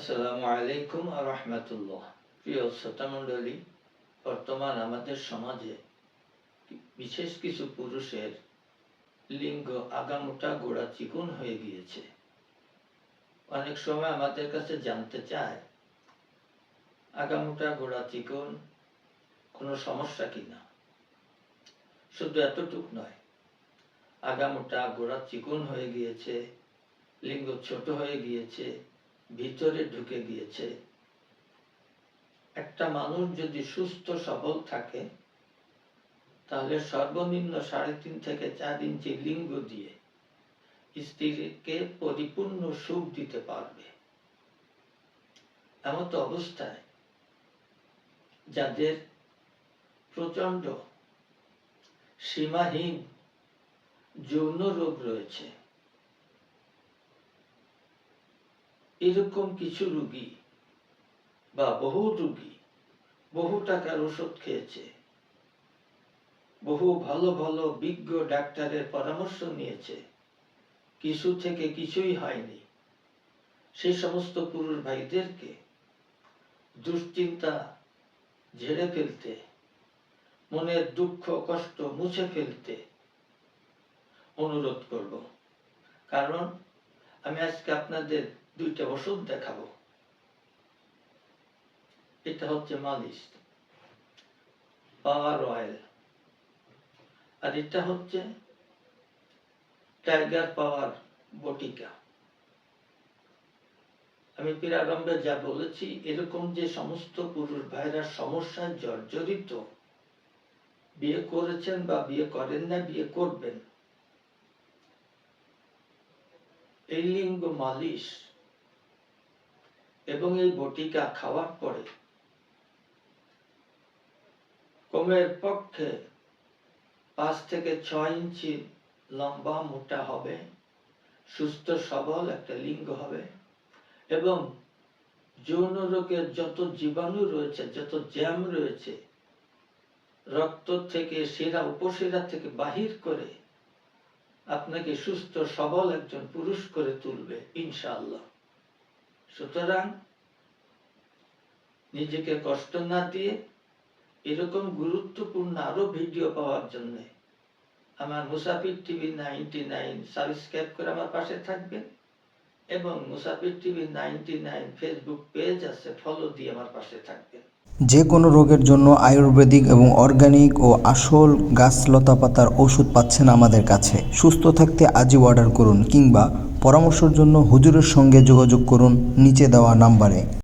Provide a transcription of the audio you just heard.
আসসালামু আলাইকুম আর রহমতুল্লাহ। প্রিয় শ্রোতামণ্ডলী বর্তমান আমাদের সমাজে বিশেষ কিছু পুরুষের লিঙ্গ আগামোটা গোড়া চিকুন হয়ে গিয়েছে। অনেক সময় আমাদের কাছে জানতে চায়, আগামোটা গোড়া চিকুন, কোনো সমস্যা কিনা শুধু এতটুক নয়, আগামোটা গোড়া চিকুন হয়ে গিয়েছে, লিঙ্গ ছোট হয়ে গিয়েছে ভিতরে ঢুকে গিয়েছে। একটা মানুষ যদি সুস্থ, সবল থাকে, তাহলে সর্বনিম্ন সাড়ে তিন থেকে চার ইঞ্চি লিঙ্গ দিয়ে স্ত্রীকে পরিপূর্ণ সুখ দিতে পারবে। এমত অবস্থায় যাদের প্রচণ্ড সীমাহীন যৌন রোগ রয়েছে এরকম কিছু রুগী বা বহু রুগী বহু টাকার ওষুধ খেয়েছে। বহু ভালো ভালো, বিজ্ঞ ডাক্তারের পরামর্শ নিয়েছে। কিছু থেকে কিছুই হয়নি। সেই সমস্ত পুরুষ ভাইদেরকে দুশ্চিন্তা, ঝেড়ে ফেলতে, মনের দুঃখ, কষ্ট মুছে ফেলতে অনুরোধ করব। কারণ আমি আজকে আপনাদের দুইটা ওষুধ দেখাবো। এটা হচ্ছে মালিশ, পাওয়ার অয়েল। আর এটা হচ্ছে টাইগার পাওয়ার বটিকা। আমি প্রারম্ভে যা বলেছি, এরকম যে সমস্ত পুরুষ ভাইরা সমস্যায় জর্জরিত, বিয়ে করেছেন বা বিয়ে করেন না, বিয়ে করবেন। এই লিঙ্গ মালিশ এবং এই বটিকা খাওয়ার পরে কমের পক্ষে পাঁচ থেকে ছয় ইঞ্চি লম্বা মোটা হবে, সুস্থ সবল একটা লিঙ্গ হবে এবং যৌন রোগের যত জীবাণু রয়েছে, যত জ্যাম রয়েছে, রক্ত থেকে সেরা উপসেরা থেকে বাহির করে আপনাকে সুস্থ সবল একজন পুরুষ করে তুলবে ইনশাআল্লাহ। সুতরাং নিজেকে কষ্ট না দিয়ে এরকম গুরুত্বপূর্ণ আরও ভিডিও পাওয়ার জন্য আমার মুসাফির টিভি নাইনটি নাইন সাবস্ক্রাইব করে আমার পাশে থাকবেন এবং Musafir TV ninety nine Facebook page আছে ফলো দিয়ে আমার পাশে থাকবেন। যে কোনো রোগের জন্য আয়ুর্বেদিক এবং অর্গানিক ও আসল গাছ লতাপাতার ওষুধ পাচ্ছেন আমাদের কাছে। সুস্থ থাকতে আজই অর্ডার করুন কিংবা পরামর্শের জন্য হুজুরের সঙ্গে যোগাযোগ করুন নিচে দেওয়া নাম্বারে।